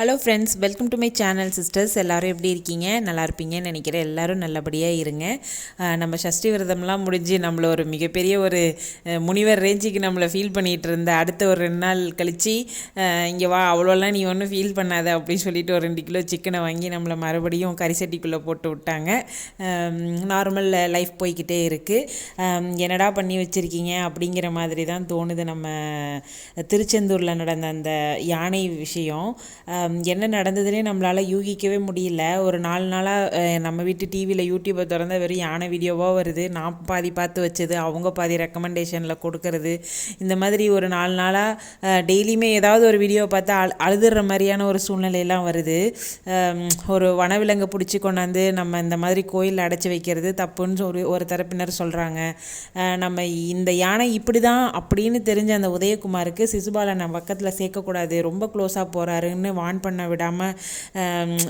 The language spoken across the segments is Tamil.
Hello friends welcome to my channel sisters எல்லோரும் எப்படி இருக்கீங்க? நல்லா இருப்பீங்கன்னு நினைக்கிறேன். எல்லாரும் நல்லபடியாக இருங்க. நம்ம சஷ்டி விரதம்லாம் முடிஞ்சு நம்மள ஒரு மிகப்பெரிய ஒரு முனிவர் ரேஞ்சுக்கு நம்மளை ஃபீல் பண்ணிகிட்டு இருந்த அடுத்த ஒரு ரெண்டு நாள் கழித்து இங்கே வா அவ்வளோலாம் நீ ஒன்றும் ஃபீல் பண்ணாத அப்படின்னு சொல்லிட்டு ஒரு ரெண்டு கிலோ சிக்கனை வாங்கி நம்மளை மறுபடியும் கரிசட்டிக்குள்ளே போட்டு விட்டாங்க. நார்மல் லைஃப் போய்கிட்டே இருக்குது என்னடா பண்ணி வச்சுருக்கீங்க அப்படிங்கிற மாதிரி தான் தோணுது நம்ம திருச்செந்தூரில் நடந்த அந்த யானை விஷயம். என்ன நடந்ததுன்னே நம்மளால் யூகிக்கவே முடியல. ஒரு நாலு நாளாக நம்ம வீட்டு டிவியில் யூடியூப்பை திறந்த வெறும் யானை வீடியோவாக வருது. நான் பாதி பார்த்து வச்சது அவங்க பாதி ரெக்கமெண்டேஷனில் கொடுக்கறது. இந்த மாதிரி ஒரு நாலு நாளாக டெய்லியுமே ஏதாவது ஒரு வீடியோ பார்த்து அழு அழுதுற மாதிரியான ஒரு சூழ்நிலையெல்லாம் வருது. ஒரு வனவிலங்கை பிடிச்சி கொண்டாந்து நம்ம இந்த மாதிரி கோயிலில் அடைச்சி வைக்கிறது தப்புன்னு ஒரு ஒரு தரப்பினர் சொல்கிறாங்க நம்ம இந்த யானை இப்படி தான் அப்படின்னு தெரிஞ்ச அந்த உதயகுமாருக்கு சிசுபாலனை பக்கத்தில் சேர்க்கக்கூடாது. ரொம்ப க்ளோஸாக போகிறாருன்னு வான் பண்ண விடாமல்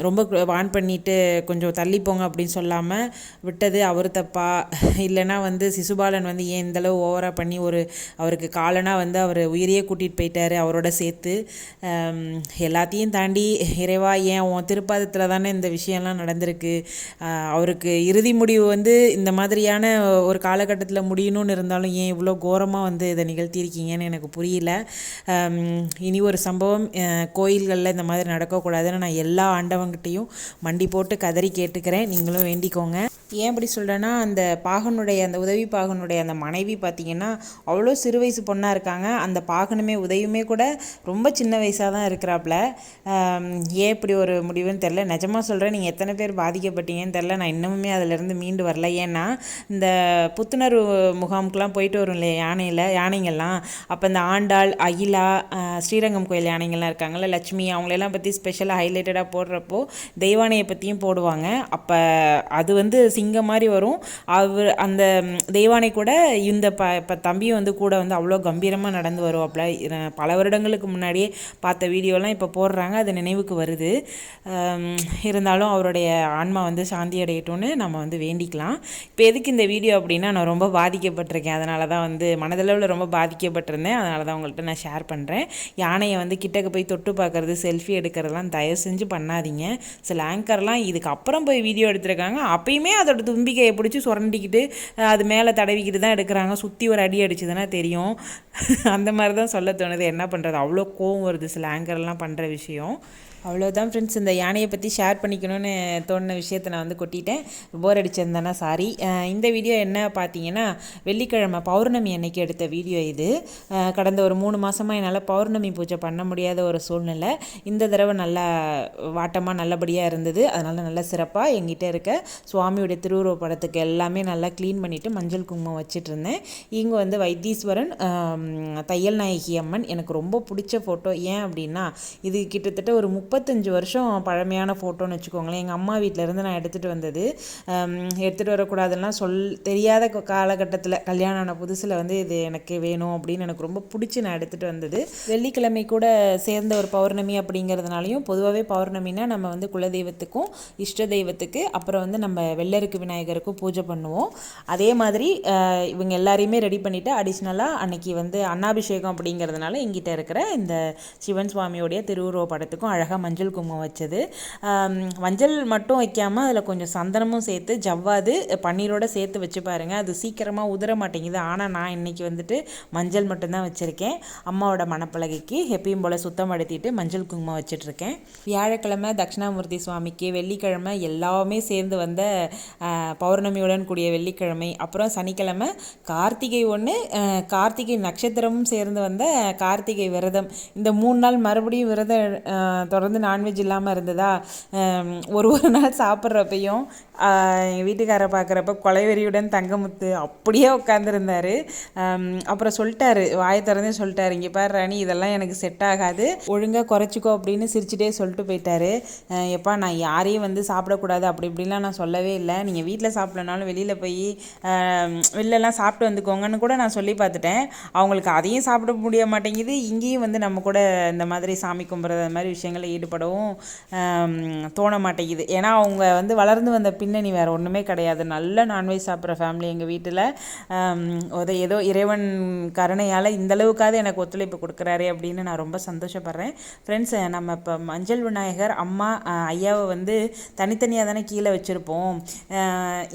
ரொம்ப வான் பண்ணிட்டு கொஞ்சம் தள்ளி போங்க அப்படின்னு சொல்லாமல் விட்டது அவர் தப்பா? இல்லைன்னா வந்து சிசுபாலன் வந்து ஏன் இந்தளவு ஓவராக பண்ணி ஒரு அவருக்கு காலனாக வந்து அவர் உயிரையே கூட்டிகிட்டு போயிட்டாரு அவரோட சேர்த்து? எல்லாத்தையும் தாண்டி இறைவா ஏன் உன் திருப்பாதத்தில் தானே இந்த விஷயம்லாம் நடந்திருக்கு? அவருக்கு இறுதி முடிவு வந்து இந்த மாதிரியான ஒரு காலகட்டத்தில் முடியணும்னு இருந்தாலும் ஏன் இவ்வளோ கோரமாக வந்து இதை நிகழ்த்தியிருக்கீங்கன்னு எனக்கு புரியல. இனி ஒரு சம்பவம் கோயில்களில் இந்த மாதிரி நடக்கக்கூடாதுன்னு நான் எல்லா ஆண்டவங்கிட்டையும் மண்டி போட்டு கதறி கேட்டுக்கிறேன். நீங்களும் வேண்டிக்கோங்க. ஏன் அப்படி சொல்கிறேன்னா அந்த பாகனுடைய அந்த உதவி பாகனுடைய அந்த மனைவி பார்த்தீங்கன்னா அவ்வளோ சிறு வயசு பொண்ணாக இருக்காங்க. அந்த பாகனுமே உதவியுமே கூட ரொம்ப சின்ன வயசாக தான் இருக்கிறாப்புல. ஏன் இப்படி ஒரு முடிவுன்னு தெரில நிஜமாக சொல்கிறேன் நீங்கள் எத்தனை பேர் பாதிக்கப்பட்டீங்கன்னு தெரில நான் இன்னமுமே அதிலேருந்து மீண்டு வரல. ஏன்னா இந்த புத்துணர்வு முகாமுக்கெலாம் போயிட்டு வரும் இல்லையா யானையில் யானைங்கள்லாம். அப்போ இந்த ஆண்டாள் அகிலா ஸ்ரீரங்கம் கோயில் யானைங்கள்லாம் இருக்காங்கல்ல லட்சுமி அவங்களெல்லாம் பற்றி ஸ்பெஷலாக ஹைலைட்டடாக போடுறப்போ தெய்வானையை பற்றியும் போடுவாங்க. அப்போ அது வந்து சிங்கம் மாதிரி வரும். அவர் அந்த தெய்வானை கூட இந்த ப இப்போ தம்பி வந்து கூட வந்து அவ்வளோ கம்பீரமாக நடந்து வருவாப்புல. பல வருடங்களுக்கு முன்னாடியே பார்த்த வீடியோலாம் இப்போ போடுறாங்க. அது நினைவுக்கு வருது. இருந்தாலும் அவருடைய ஆன்மா வந்து சாந்தி அடையட்டும்னு நம்ம வந்து வேண்டிக்கலாம். இப்போ எதுக்கு இந்த வீடியோ அப்படின்னா நான் ரொம்ப பாதிக்கப்பட்டிருக்கேன். அதனால தான் வந்து மனதளவில் ரொம்ப பாதிக்கப்பட்டிருந்தேன். அதனால தான் உங்கள்கிட்ட நான் ஷேர் பண்ணுறேன் யானையை வந்து கிட்டக்க போய் தொட்டு பார்க்கறது செல்ஃபி எடுக்கிறதெல்லாம் தயவு செஞ்சு பண்ணாதீங்க. சில ஆங்கர்லாம் இதுக்கப்புறம் போய் வீடியோ எடுத்திருக்காங்க. அப்பயுமே அதோட தும்பிக்கையை பிடிச்சி சுரண்டிக்கிட்டு அது மேலே தடவிக்கிட்டு தான் எடுக்கிறாங்க. சுற்றி ஒரு அடி அடிச்சதுன்னா தெரியும். அந்த மாதிரி தான் சொல்ல தோணுது. என்ன பண்ணுறது அவ்வளோ கோவம் வருது சில ஆங்கர்லாம் பண்ணுற விஷயம். அவ்வளோதான் ஃப்ரெண்ட்ஸ் இந்த யானையை பற்றி ஷேர் பண்ணிக்கணும்னு தோணுன விஷயத்தை நான் வந்து கொட்டிட்டேன். போர் அடிச்சிருந்தேன்னா சாரி இந்த வீடியோ என்ன பார்த்தீங்கன்னா வெள்ளிக்கிழமை பௌர்ணமி அன்னைக்கு எடுத்த வீடியோ இது. கடந்த ஒரு மூணு மாதமாக என்னால் பௌர்ணமி பூஜை பண்ண முடியாத ஒரு சூழ்நிலை. இந்த தடவை நல்லா வாட்டமாக நல்லபடியாக இருந்தது. அதனால் நல்லா சிறப்பாக எங்கிட்ட இருக்க சுவாமியுடைய திருவுருவ படத்துக்கு எல்லாமே நல்லா க்ளீன் பண்ணிவிட்டு மஞ்சள் குங்குமம் வச்சுட்டு இருந்தேன். இங்கே வந்து வைத்தீஸ்வரன் தையல் நாயகி அம்மன் எனக்கு ரொம்ப பிடிச்ச ஃபோட்டோ ஏன் அப்படின்னா இது கிட்டத்தட்ட ஒரு முக் முப்பத்தஞ்சு வருஷம் பழமையான ஃபோட்டோன்னு வச்சுக்கோங்களேன். எங்கள் அம்மா வீட்டிலேருந்து நான் எடுத்துகிட்டு வந்தது. எடுத்துகிட்டு வரக்கூடாதுன்னா சொல் தெரியாத காலகட்டத்தில் கல்யாணம் ஆன புதுசில் வந்து இது எனக்கு வேணும் அப்படின்னு எனக்கு ரொம்ப பிடிச்சி நான் எடுத்துகிட்டு வந்தது. வெள்ளிக்கிழமை கூட சேர்ந்த ஒரு பௌர்ணமி அப்படிங்கிறதுனாலையும் பொதுவாகவே பௌர்ணமினா நம்ம வந்து குலதெய்வத்துக்கும் இஷ்ட தெய்வத்துக்கு அப்புறம் வந்து நம்ம வெள்ளருக்கு விநாயகருக்கும் பூஜை பண்ணுவோம். அதே மாதிரி இவங்க எல்லாரையுமே ரெடி பண்ணிவிட்டு அடிஷ்னலாக அன்னைக்கு வந்து அன்னாபிஷேகம் அப்படிங்கிறதுனால எங்கிட்ட இருக்கிற இந்த சிவன் சுவாமியோடைய திருவுருவ படத்துக்கும் அழகாக மஞ்சள் குங்குமம் வச்சது. மஞ்சள் மட்டும் வைக்காமல் அதில் கொஞ்சம் சந்தனமும் சேர்த்து ஜவ்வாது பன்னீரோடு சேர்த்து வச்சு பாருங்கள் அது சீக்கிரமாக உதிர மாட்டேங்குது. ஆனால் நான் இன்னைக்கு வந்துட்டு மஞ்சள் மட்டும்தான் வச்சுருக்கேன். அம்மாவோட மனப்பலகைக்கு எப்பயும் போல் சுத்தப்படுத்திட்டு மஞ்சள் குங்குமம் வச்சிட்ருக்கேன். வியாழக்கிழமை தட்சிணாமூர்த்தி சுவாமிக்கு வெள்ளிக்கிழமை எல்லாமே சேர்ந்து வந்த பௌர்ணமியுடன் கூடிய வெள்ளிக்கிழமை. அப்புறம் சனிக்கிழமை கார்த்திகை ஒன்று கார்த்திகை நட்சத்திரமும் சேர்ந்து வந்த கார்த்திகை விரதம். இந்த மூணு நாள் மறுபடியும் விரதம் தொடர்ந்து தொடர்ந்து நான்வெஜ் இல்லாமல் இருந்ததா? ஒரு ஒரு நாள் சாப்பிட்றப்பையும் எங்கள் வீட்டுக்காரை பார்க்குறப்ப கொலைவெறியுடன் தங்கமுத்து அப்படியே உட்காந்துருந்தாரு அப்புறம் சொல்லிட்டாரு வாயை திறந்தே சொல்லிட்டாரு. இங்கே பாரு ராணி இதெல்லாம் எனக்கு செட் ஆகாது. ஒழுங்காக குறைச்சிக்கோ அப்படின்னு சிரிச்சிட்டே சொல்லிட்டு போயிட்டாரு. எப்பா நான் யாரையும் வந்து சாப்பிடக்கூடாது. அப்படி இப்படிலாம் நான் சொல்லவே இல்லை. நீங்கள் வீட்டில் சாப்பிடலனாலும் வெளியில் போய் வெளிலலாம் சாப்பிட்டு வந்துக்கோங்கன்னு கூட நான் சொல்லி பார்த்துட்டேன். அவங்களுக்கு அதையும் சாப்பிட முடிய மாட்டேங்குது. இங்கேயும் வந்து நம்ம கூட இந்த மாதிரி சாமி கும்பிட்றது அந்த மாதிரி விஷயங்களை ஈடுபடவும் தோண மாட்டேங்குது ஏன்னா அவங்க வந்து வளர்ந்து வந்த பின்னணி வேறு ஒன்றுமே கிடையாது. நல்ல நான்வெஜ் சாப்பிட்ற ஃபேமிலி எங்கள் வீட்டில். ஒரு ஏதோ இறைவன் கருணையால் இந்த அளவுக்காவது எனக்கு ஒத்துழைப்பு கொடுக்குறாரு அப்படின்னு நான் ரொம்ப சந்தோஷப்படுறேன். ஃப்ரெண்ட்ஸ் நம்ம இப்போ மஞ்சள் விநாயகர் அம்மா ஐயாவை வந்து தனித்தனியாக தானே கீழே வச்சுருப்போம்.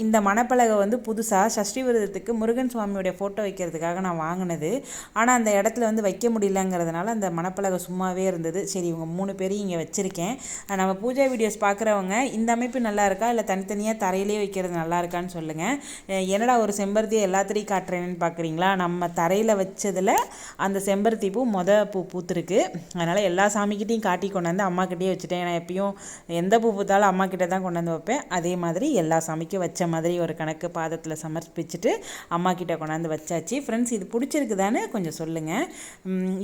இந்த மணப்பலகை வந்து புதுசாக சஷ்டி விரதத்துக்கு முருகன் சுவாமியோடைய ஃபோட்டோ வைக்கிறதுக்காக நான் வாங்கினது. ஆனால் அந்த இடத்துல வந்து வைக்க முடியலங்கிறதுனால அந்த மணப்பலகை சும்மாவே இருந்தது. சரி இவங்க மூணு பேரையும் இங்கே வச்சுருக்கேன். நம்ம பூஜா வீடியோஸ் பார்க்குறவங்க இந்த அமைப்பு நல்லா இருக்கா? இல்லை தனித்தனியாக தரையிலே வைக்கிறது நல்லா இருக்கான்னு சொல்லுங்கள் என்னடா ஒரு செம்பருத்தியை எல்லாத்துலேயும் காட்டுறேன்னு பார்க்குறீங்களா நம்ம தரையில் வச்சதில் அந்த செம்பருத்தி பூ மொத பூ பூத்துருக்கு. அதனால் எல்லா சாமிக்கிட்டையும் காட்டி கொண்டாந்து அம்மா கிட்டேயே வச்சுட்டேன். நான் எப்பயும் எந்த பூ பூத்தாலும் அம்மாக்கிட்ட தான் கொண்டாந்து வைப்பேன். அதே மாதிரி எல்லா சாமிக்கும் வச்ச மாதிரி ஒரு கணக்கு பாதத்தில் சமர்ப்பிச்சுட்டு அம்மாக்கிட்ட கொண்டாந்து வச்சாச்சு. ஃப்ரெண்ட்ஸ் இது பிடிச்சிருக்குதான்னு கொஞ்சம் சொல்லுங்கள்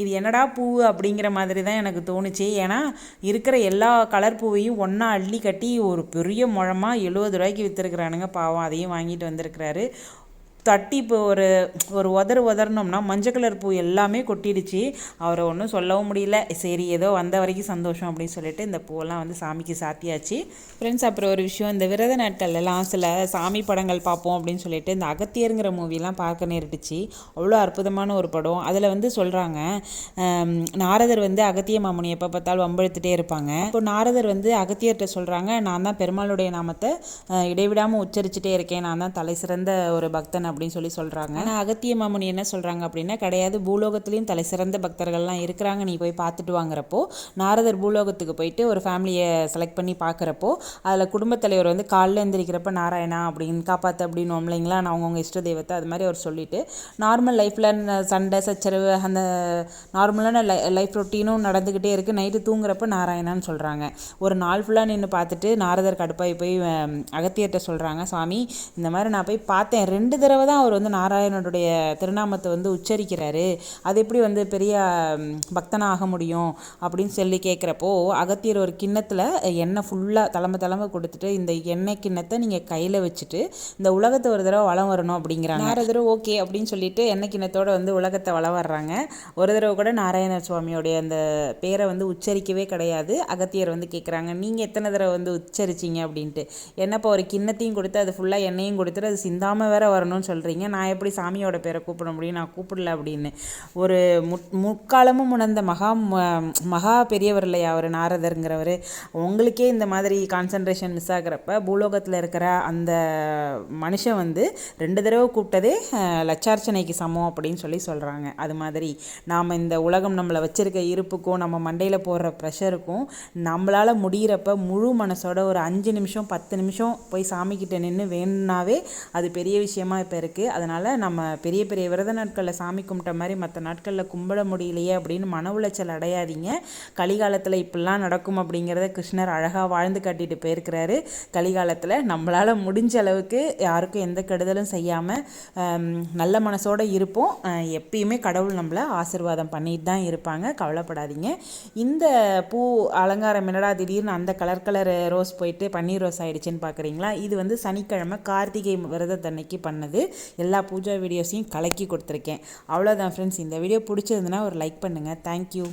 இது என்னடா பூ அப்படிங்கிற மாதிரி தான் எனக்கு தோணுச்சு. ஏன்னா இருக்கிற எல்லா கலர் பூவையும் ஒன்றா அள்ளி கட்டி ஒரு பெரிய முழமாக எழுபது ரூபாய்க்கு விற்றுருக்குறானுங்க பாவம் அதையும் வாங்கிட்டு வந்திருக்கிறாரு. தட்டி இப்போ ஒரு ஒரு உதறு உதறினோம்னா மஞ்சள் கலர் பூ எல்லாமே கொட்டிடுச்சு. அவரை ஒன்றும் சொல்லவும் முடியல. சரி ஏதோ வந்த வரைக்கும் சந்தோஷம் அப்படின்னு சொல்லிட்டு இந்த பூவெல்லாம் வந்து சாமிக்கு சாத்தியாச்சு. ஃப்ரெண்ட்ஸ் அப்புறம் ஒரு விஷயம் இந்த விரத நாட்கள்லாம் சில சாமி படங்கள் பார்ப்போம் அப்படின்னு சொல்லிட்டு இந்த அகத்தியருங்கிற மூவிலாம் பார்க்க நேரிட்டுச்சு. அவ்வளோ அற்புதமான ஒரு படம். அதில் வந்து சொல்கிறாங்க நாரதர் வந்து அகத்திய மாமுனி எப்போ பார்த்தாலும் வம்பெழுத்துட்டே இருப்பாங்க. இப்போ நாரதர் வந்து அகத்தியர்கிட்ட சொல்கிறாங்க நான் தான் பெருமாளுடைய நாமத்தை இடைவிடாமல் உச்சரிச்சுட்டே இருக்கேன். நான் தான் தலை சிறந்த ஒரு பக்தன் அப்படின்னு சொல்லி சொல்கிறாங்க ஆனால் அகத்திய மாமுனி என்ன சொல்கிறாங்க அப்படின்னா கிடையாது பூலோகத்துலேயும் தலை சிறந்த பக்தர்கள்லாம் இருக்கிறாங்க நீ போய் பார்த்துட்டு வாங்குறப்போ. நாரதர் பூலோகத்துக்கு போயிட்டு ஒரு ஃபேமிலியை செலக்ட் பண்ணி பார்க்குறப்போ அதில் குடும்பத் தலைவர் வந்து காலில் எழுந்திரிக்கிறப்ப நாராயணா அப்படின்னு காப்பாற்று அப்படின்னு இல்லைங்களா நான் அவங்கவுங்க இஷ்ட தெய்வத்தை அது மாதிரி அவர் சொல்லிவிட்டு நார்மல் லைஃப்பில் சண்டை சச்சரவு அந்த நார்மலான லை லைஃப் ரொட்டீனும் நடந்துக்கிட்டே இருக்குது நைட்டு தூங்குறப்ப நாராயணான்னு சொல்கிறாங்க ஒரு நாள் ஃபுல்லாக நின்று பார்த்துட்டு நாரதர் கடுப்பாகி போய் அகத்தியர்கிட்ட சொல்கிறாங்க சுவாமி இந்த மாதிரி நான் போய் பார்த்தேன். ரெண்டு தடவை தான் அவர் வந்து நாராயணனுடைய திருநாமத்தை வந்து உச்சரிக்கிறாரு. அது எப்படி வந்து பெரிய பக்தனாக ஆக முடியும் அப்படின்னு சொல்லி கேட்குறப்போ அகத்தியர் ஒரு கிண்ணத்தில் எண்ணெய் ஃபுல்லாக தலைமை தலைமை கொடுத்துட்டு இந்த எண்ணெய் கிண்ணத்தை நீங்கள் கையில் வச்சுட்டு இந்த உலகத்தை ஒரு தடவை வளம் வரணும் அப்படிங்கிறாங்க. நாரதர் ஓகே அப்படின்னு சொல்லிட்டு எண்ணெய் கிண்ணத்தோடு வந்து உலகத்தை வளம் வர்றாங்க. ஒரு தடவை கூட நாராயண சுவாமியோடைய அந்த பேரை வந்து உச்சரிக்கவே கிடையாது. அகத்தியர் வந்து கேட்குறாங்க நீங்கள் எத்தனை தடவை வந்து உச்சரிச்சிங்க? அப்படின்ட்டு. என்னப்பா ஒரு கிண்ணத்தையும் கொடுத்து அது ஃபுல்லாக எண்ணெயும் கொடுத்துட்டு அது சிந்தாமல் வேற வரணும்னு சொல்கிறீங்க நான் எப்படி சாமியோட பேரை கூப்பிட முடியும்? நான் கூப்பிடல அப்படின்னு. ஒரு முட் முக்காலமும் உணர்ந்த மகா ம- மகா பெரியவர் இல்லையா அவர்? நாரதருங்கிறவர். உங்களுக்கே இந்த மாதிரி கான்சன்ட்ரேஷன் மிஸ் ஆகுறப்ப பூலோகத்தில் இருக்கிற அந்த மனுஷன் வந்து ரெண்டு தடவை கூப்பிட்டதே லட்சார்ச்சனைக்கு சமம் அப்படின்னு சொல்லி சொல்கிறாங்க அது மாதிரி நாம் இந்த உலகம் நம்மளை வச்சுருக்க இருப்புக்கும் நம்ம மண்டையில் போடுற ப்ரெஷருக்கும் நம்மளால் முடிகிறப்ப முழு மனசோட ஒரு அஞ்சு நிமிஷம் பத்து நிமிஷம் போய் சாமிக்கிட்ட நின்று வேணும்னாவே அது பெரிய விஷயமா இப்போ இருக்குது அதனால் நம்ம பெரிய பெரிய விரத நாட்களில் சாமி கும்பிட்ட மாதிரி மற்ற நாட்களில் கும்பிட முடியலையே அப்படின்னு மன உளைச்சல் அடையாதீங்க. கலிகாலத்தில் இப்படிலாம் நடக்கும் அப்படிங்கிறத கிருஷ்ணர் அழகாக வாழ்ந்து காட்டிட்டு போயிருக்கிறாரு. கலிகாலத்தில் நம்மளால் முடிஞ்ச அளவுக்கு யாருக்கும் எந்த கெடுதலும் செய்யாமல் நல்ல மனசோட இருப்போம். எப்பயுமே கடவுள் நம்மளை ஆசீர்வாதம் பண்ணிட்டு தான் இருப்பாங்க. கவலைப்படாதீங்க. இந்த பூ அலங்காரம் என்னடா திடீர்னு அந்த கலர் கலர் ரோஸ் போயிட்டு பன்னீர் ரோஸ் ஆயிடுச்சுன்னு பார்க்குறீங்களா இது வந்து சனிக்கிழமை கார்த்திகை விரதத்தன்னைக்கு பண்ணது. எல்லா பூஜா வீடியோஸையும் கலக்கி கொடுத்துருக்கேன். அவ்வளோதான் ஃப்ரெண்ட்ஸ் இந்த வீடியோ பிடிச்சிருந்துன்னா ஒரு லைக் பண்ணுங்கள் தேங்க்யூ